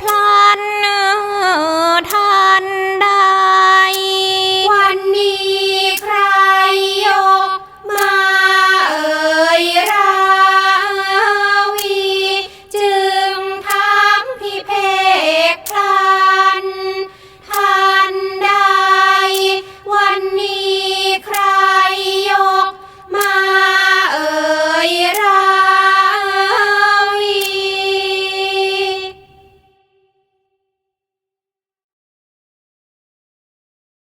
พลัน